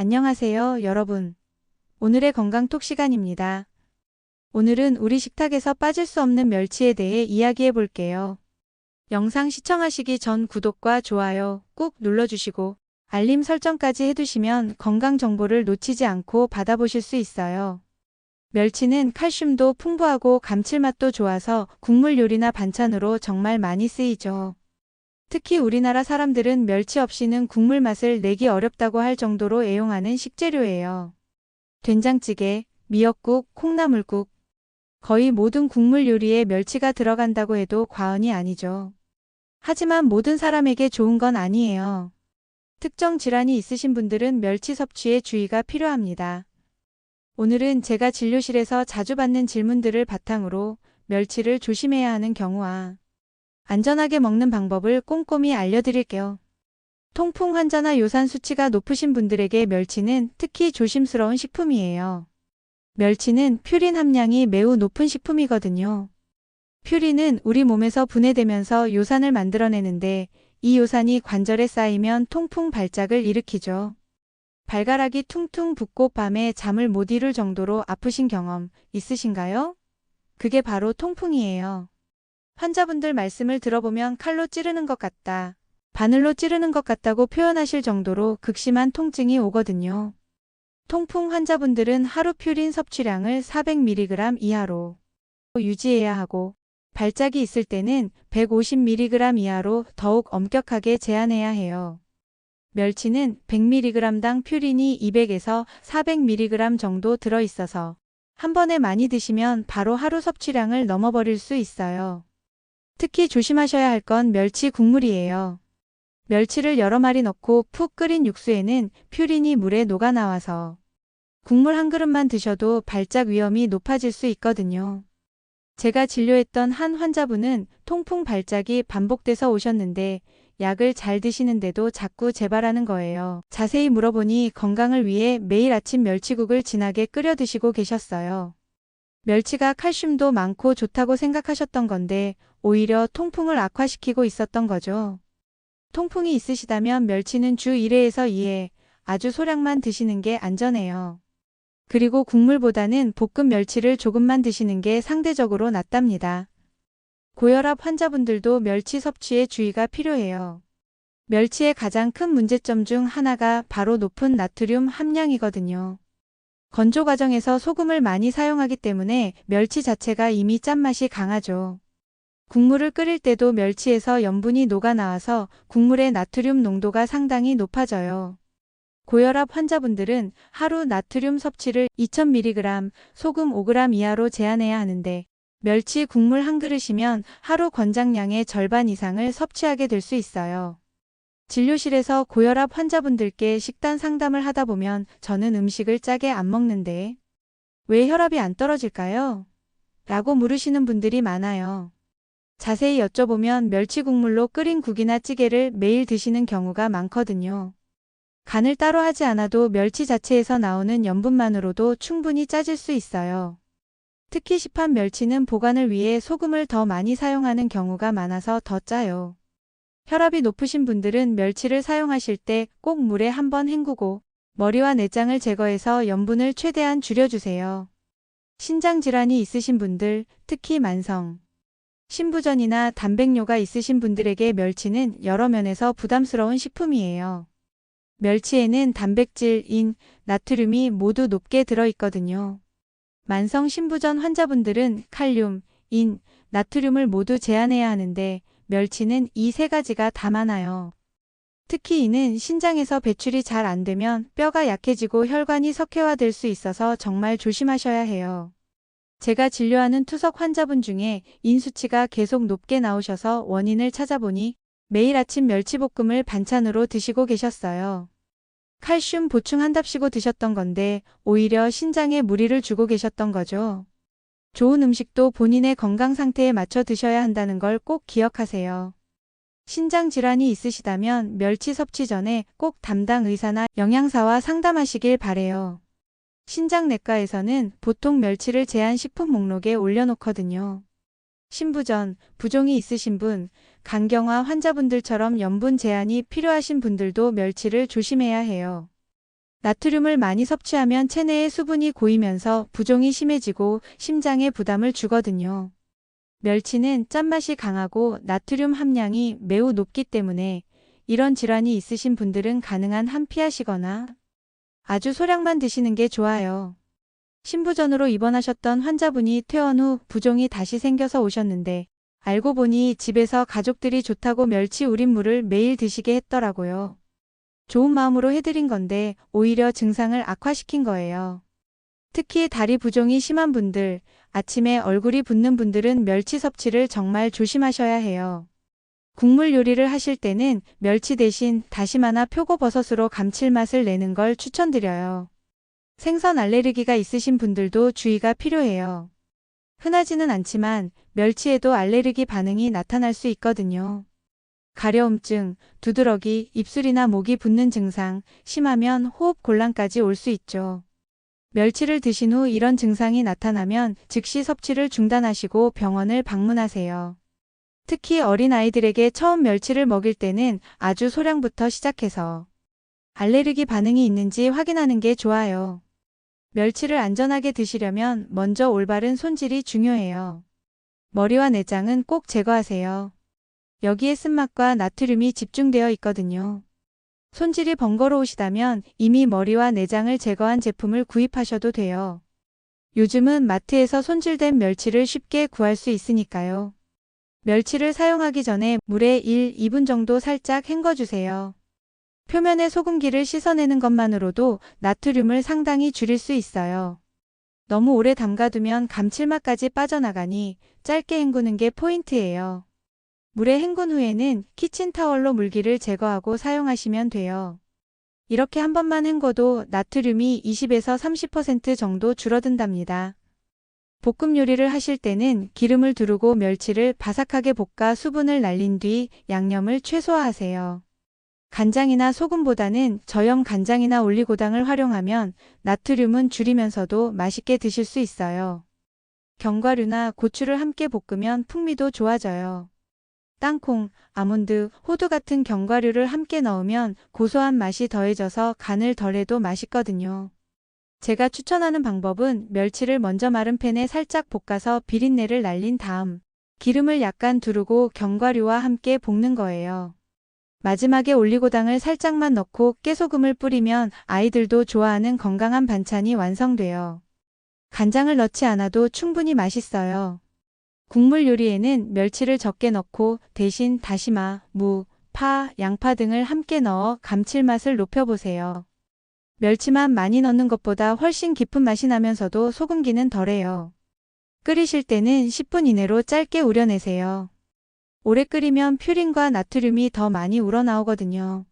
안녕하세요, 여러분. 오늘의 건강톡 시간입니다. 오늘은 우리 식탁에서 빠질 수 없는 멸치에 대해 이야기해 볼게요. 영상 시청하시기 전 구독과 좋아요 꾹 눌러주시고 알림 설정까지 해두시면 건강 정보를 놓치지 않고 받아보실 수 있어요. 멸치는 칼슘도 풍부하고 감칠맛도 좋아서 국물 요리나 반찬으로 정말 많이 쓰이죠. 특히 우리나라 사람들은 멸치 없이는 국물 맛을 내기 어렵다고 할 정도로 애용하는 식재료예요. 된장찌개, 미역국, 콩나물국. 거의 모든 국물 요리에 멸치가 들어간다고 해도 과언이 아니죠. 하지만 모든 사람에게 좋은 건 아니에요. 특정 질환이 있으신 분들은 멸치 섭취에 주의가 필요합니다. 오늘은 제가 진료실에서 자주 받는 질문들을 바탕으로 멸치를 조심해야 하는 경우와 안전하게 먹는 방법을 꼼꼼히 알려드릴게요. 통풍 환자나 요산 수치가 높으신 분들에게 멸치는 특히 조심스러운 식품이에요. 멸치는 퓨린 함량이 매우 높은 식품이거든요. 퓨린은 우리 몸에서 분해되면서 요산을 만들어내는데 이 요산이 관절에 쌓이면 통풍 발작을 일으키죠. 발가락이 퉁퉁 붓고 밤에 잠을 못 이룰 정도로 아프신 경험 있으신가요? 그게 바로 통풍이에요. 환자분들 말씀을 들어보면 칼로 찌르는 것 같다. 바늘로 찌르는 것 같다고 표현하실 정도로 극심한 통증이 오거든요. 통풍 환자분들은 하루 퓨린 섭취량을 400mg 이하로 유지해야 하고 발작이 있을 때는 150mg 이하로 더욱 엄격하게 제한해야 해요. 멸치는 100mg당 퓨린이 200에서 400mg 정도 들어있어서 한 번에 많이 드시면 바로 하루 섭취량을 넘어버릴 수 있어요. 특히 조심하셔야 할 건 멸치 국물이에요. 멸치를 여러 마리 넣고 푹 끓인 육수에는 퓨린이 물에 녹아 나와서 국물 한 그릇만 드셔도 발작 위험이 높아질 수 있거든요. 제가 진료했던 한 환자분은 통풍 발작이 반복돼서 오셨는데 약을 잘 드시는데도 자꾸 재발하는 거예요. 자세히 물어보니 건강을 위해 매일 아침 멸치국을 진하게 끓여 드시고 계셨어요. 멸치가 칼슘도 많고 좋다고 생각하셨던 건데 오히려 통풍을 악화시키고 있었던 거죠. 통풍이 있으시다면 멸치는 주 1회에서 2회 아주 소량만 드시는 게 안전해요. 그리고 국물보다는 볶음 멸치를 조금만 드시는 게 상대적으로 낫답니다. 고혈압 환자분들도 멸치 섭취에 주의가 필요해요. 멸치의 가장 큰 문제점 중 하나가 바로 높은 나트륨 함량이거든요. 건조 과정에서 소금을 많이 사용하기 때문에 멸치 자체가 이미 짠맛이 강하죠. 국물을 끓일 때도 멸치에서 염분이 녹아 나와서 국물의 나트륨 농도가 상당히 높아져요. 고혈압 환자분들은 하루 나트륨 섭취를 2000mg, 소금 5g 이하로 제한해야 하는데 멸치 국물 한 그릇이면 하루 권장량의 절반 이상을 섭취하게 될 수 있어요. 진료실에서 고혈압 환자분들께 식단 상담을 하다 보면 저는 음식을 짜게 안 먹는데 왜 혈압이 안 떨어질까요? 라고 물으시는 분들이 많아요. 자세히 여쭤보면 멸치 국물로 끓인 국이나 찌개를 매일 드시는 경우가 많거든요. 간을 따로 하지 않아도 멸치 자체에서 나오는 염분만으로도 충분히 짜질 수 있어요. 특히 시판 멸치는 보관을 위해 소금을 더 많이 사용하는 경우가 많아서 더 짜요. 혈압이 높으신 분들은 멸치를 사용하실 때 꼭 물에 한번 헹구고 머리와 내장을 제거해서 염분을 최대한 줄여주세요. 신장 질환이 있으신 분들, 특히 만성, 신부전이나 단백뇨가 있으신 분들에게 멸치는 여러 면에서 부담스러운 식품이에요. 멸치에는 단백질, 인, 나트륨이 모두 높게 들어있거든요. 만성 신부전 환자분들은 칼륨, 인, 나트륨을 모두 제한해야 하는데 멸치는 이 세 가지가 다 많아요. 특히 이는 신장에서 배출이 잘 안 되면 뼈가 약해지고 혈관이 석회화될 수 있어서 정말 조심하셔야 해요. 제가 진료하는 투석 환자분 중에 인수치가 계속 높게 나오셔서 원인을 찾아보니 매일 아침 멸치볶음을 반찬으로 드시고 계셨어요. 칼슘 보충한답시고 드셨던 건데 오히려 신장에 무리를 주고 계셨던 거죠. 좋은 음식도 본인의 건강 상태에 맞춰 드셔야 한다는 걸 꼭 기억하세요. 신장 질환이 있으시다면 멸치 섭취 전에 꼭 담당 의사나 영양사와 상담하시길 바래요. 신장내과에서는 보통 멸치를 제한 식품 목록에 올려놓거든요. 신부전, 부종이 있으신 분, 간경화 환자분들처럼 염분 제한이 필요하신 분들도 멸치를 조심해야 해요. 나트륨을 많이 섭취하면 체내에 수분이 고이면서 부종이 심해지고 심장에 부담을 주거든요. 멸치는 짠맛이 강하고 나트륨 함량이 매우 높기 때문에 이런 질환이 있으신 분들은 가능한 한 피하시거나 아주 소량만 드시는 게 좋아요. 신부전으로 입원하셨던 환자분이 퇴원 후 부종이 다시 생겨서 오셨는데 알고 보니 집에서 가족들이 좋다고 멸치 우린물을 매일 드시게 했더라고요. 좋은 마음으로 해드린 건데 오히려 증상을 악화시킨 거예요. 특히 다리 부종이 심한 분들, 아침에 얼굴이 붓는 분들은 멸치 섭취를 정말 조심하셔야 해요. 국물 요리를 하실 때는 멸치 대신 다시마나 표고버섯으로 감칠맛을 내는 걸 추천드려요. 생선 알레르기가 있으신 분들도 주의가 필요해요. 흔하지는 않지만 멸치에도 알레르기 반응이 나타날 수 있거든요. 가려움증, 두드러기, 입술이나 목이 붓는 증상, 심하면 호흡 곤란까지 올 수 있죠. 멸치를 드신 후 이런 증상이 나타나면 즉시 섭취를 중단하시고 병원을 방문하세요. 특히 어린아이들에게 처음 멸치를 먹일 때는 아주 소량부터 시작해서 알레르기 반응이 있는지 확인하는 게 좋아요. 멸치를 안전하게 드시려면 먼저 올바른 손질이 중요해요. 머리와 내장은 꼭 제거하세요. 여기에 쓴맛과 나트륨이 집중되어 있거든요. 손질이 번거로우시다면 이미 머리와 내장을 제거한 제품을 구입하셔도 돼요. 요즘은 마트에서 손질된 멸치를 쉽게 구할 수 있으니까요. 멸치를 사용하기 전에 물에 1, 2분 정도 살짝 헹궈주세요. 표면의 소금기를 씻어내는 것만으로도 나트륨을 상당히 줄일 수 있어요. 너무 오래 담가두면 감칠맛까지 빠져나가니 짧게 헹구는 게 포인트예요. 물에 헹군 후에는 키친타월로 물기를 제거하고 사용하시면 돼요. 이렇게 한 번만 헹궈도 나트륨이 20에서 30% 정도 줄어든답니다. 볶음 요리를 하실 때는 기름을 두르고 멸치를 바삭하게 볶아 수분을 날린 뒤 양념을 최소화하세요. 간장이나 소금보다는 저염 간장이나 올리고당을 활용하면 나트륨은 줄이면서도 맛있게 드실 수 있어요. 견과류나 고추를 함께 볶으면 풍미도 좋아져요. 땅콩, 아몬드, 호두 같은 견과류를 함께 넣으면 고소한 맛이 더해져서 간을 덜해도 맛있거든요. 제가 추천하는 방법은 멸치를 먼저 마른 팬에 살짝 볶아서 비린내를 날린 다음 기름을 약간 두르고 견과류와 함께 볶는 거예요. 마지막에 올리고당을 살짝만 넣고 깨소금을 뿌리면 아이들도 좋아하는 건강한 반찬이 완성돼요. 간장을 넣지 않아도 충분히 맛있어요. 국물 요리에는 멸치를 적게 넣고 대신 다시마, 무, 파, 양파 등을 함께 넣어 감칠맛을 높여보세요. 멸치만 많이 넣는 것보다 훨씬 깊은 맛이 나면서도 소금기는 덜해요. 끓이실 때는 10분 이내로 짧게 우려내세요. 오래 끓이면 퓨린과 나트륨이 더 많이 우러나오거든요.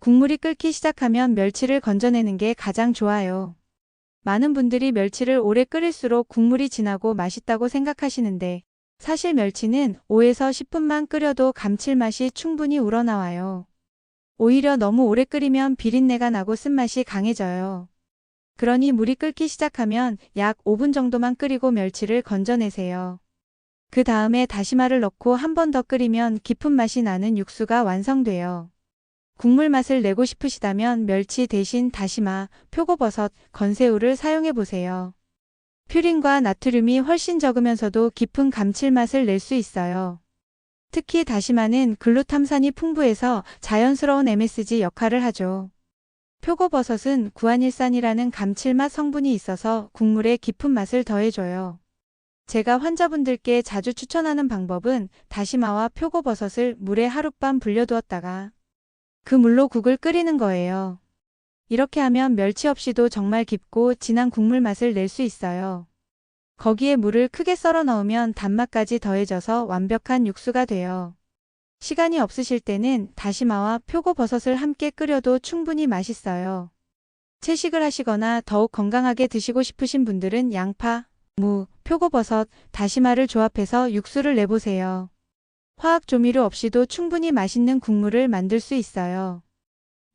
국물이 끓기 시작하면 멸치를 건져내는 게 가장 좋아요. 많은 분들이 멸치를 오래 끓일수록 국물이 진하고 맛있다고 생각하시는데 사실 멸치는 5에서 10분만 끓여도 감칠맛이 충분히 우러나와요. 오히려 너무 오래 끓이면 비린내가 나고 쓴맛이 강해져요. 그러니 물이 끓기 시작하면 약 5분 정도만 끓이고 멸치를 건져내세요. 그 다음에 다시마를 넣고 한 번 더 끓이면 깊은 맛이 나는 육수가 완성돼요. 국물 맛을 내고 싶으시다면 멸치 대신 다시마, 표고버섯, 건새우를 사용해 보세요. 퓨린과 나트륨이 훨씬 적으면서도 깊은 감칠맛을 낼 수 있어요. 특히 다시마는 글루탐산이 풍부해서 자연스러운 MSG 역할을 하죠. 표고버섯은 구안일산이라는 감칠맛 성분이 있어서 국물에 깊은 맛을 더해줘요. 제가 환자분들께 자주 추천하는 방법은 다시마와 표고버섯을 물에 하룻밤 불려두었다가 그 물로 국을 끓이는 거예요. 이렇게 하면 멸치 없이도 정말 깊고 진한 국물 맛을 낼 수 있어요. 거기에 물을 크게 썰어 넣으면 단맛까지 더해져서 완벽한 육수가 돼요. 시간이 없으실 때는 다시마와 표고버섯을 함께 끓여도 충분히 맛있어요. 채식을 하시거나 더욱 건강하게 드시고 싶으신 분들은 양파, 무, 표고버섯, 다시마를 조합해서 육수를 내보세요. 화학 조미료 없이도 충분히 맛있는 국물을 만들 수 있어요.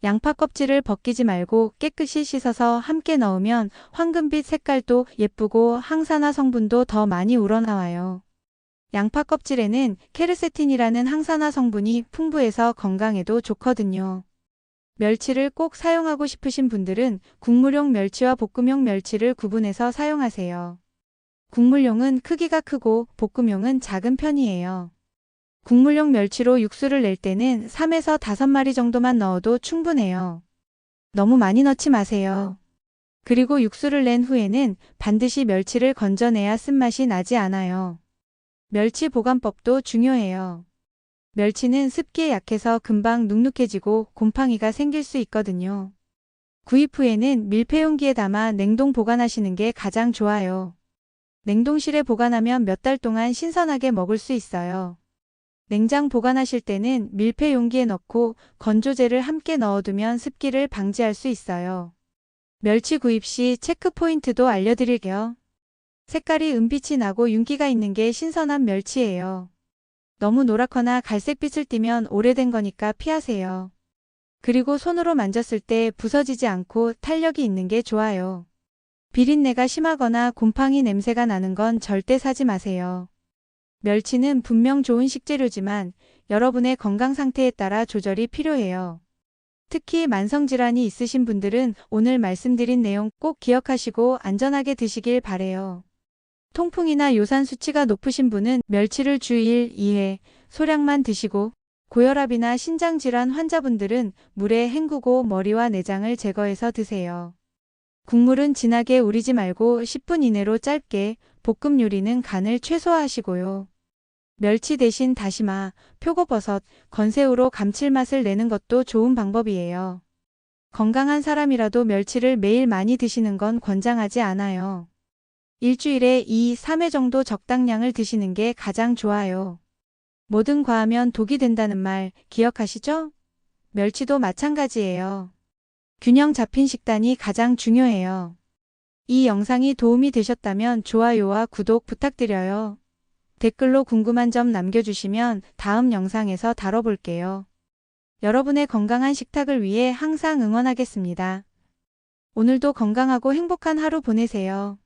양파 껍질을 벗기지 말고 깨끗이 씻어서 함께 넣으면 황금빛 색깔도 예쁘고 항산화 성분도 더 많이 우러나와요. 양파 껍질에는 케르세틴이라는 항산화 성분이 풍부해서 건강에도 좋거든요. 멸치를 꼭 사용하고 싶으신 분들은 국물용 멸치와 볶음용 멸치를 구분해서 사용하세요. 국물용은 크기가 크고 볶음용은 작은 편이에요. 국물용 멸치로 육수를 낼 때는 3에서 5마리 정도만 넣어도 충분해요. 너무 많이 넣지 마세요. 그리고 육수를 낸 후에는 반드시 멸치를 건져내야 쓴맛이 나지 않아요. 멸치 보관법도 중요해요. 멸치는 습기에 약해서 금방 눅눅해지고 곰팡이가 생길 수 있거든요. 구입 후에는 밀폐용기에 담아 냉동 보관하시는 게 가장 좋아요. 냉동실에 보관하면 몇 달 동안 신선하게 먹을 수 있어요. 냉장 보관하실 때는 밀폐 용기에 넣고 건조제를 함께 넣어두면 습기를 방지할 수 있어요. 멸치 구입 시 체크 포인트도 알려드릴게요. 색깔이 은빛이 나고 윤기가 있는 게 신선한 멸치예요. 너무 노랗거나 갈색빛을 띠면 오래된 거니까 피하세요. 그리고 손으로 만졌을 때 부서지지 않고 탄력이 있는 게 좋아요. 비린내가 심하거나 곰팡이 냄새가 나는 건 절대 사지 마세요. 멸치는 분명 좋은 식재료지만 여러분의 건강 상태에 따라 조절이 필요해요. 특히 만성질환이 있으신 분들은 오늘 말씀드린 내용 꼭 기억하시고 안전하게 드시길 바래요. 통풍이나 요산 수치가 높으신 분은 멸치를 주 1, 2회 소량만 드시고 고혈압이나 신장질환 환자분들은 물에 헹구고 머리와 내장을 제거해서 드세요. 국물은 진하게 우리지 말고 10분 이내로 짧게, 볶음 요리는 간을 최소화하시고요. 멸치 대신 다시마, 표고버섯, 건새우로 감칠맛을 내는 것도 좋은 방법이에요. 건강한 사람이라도 멸치를 매일 많이 드시는 건 권장하지 않아요. 일주일에 2, 3회 정도 적당량을 드시는 게 가장 좋아요. 뭐든 과하면 독이 된다는 말 기억하시죠? 멸치도 마찬가지예요. 균형 잡힌 식단이 가장 중요해요. 이 영상이 도움이 되셨다면 좋아요와 구독 부탁드려요. 댓글로 궁금한 점 남겨주시면 다음 영상에서 다뤄볼게요. 여러분의 건강한 식탁을 위해 항상 응원하겠습니다. 오늘도 건강하고 행복한 하루 보내세요.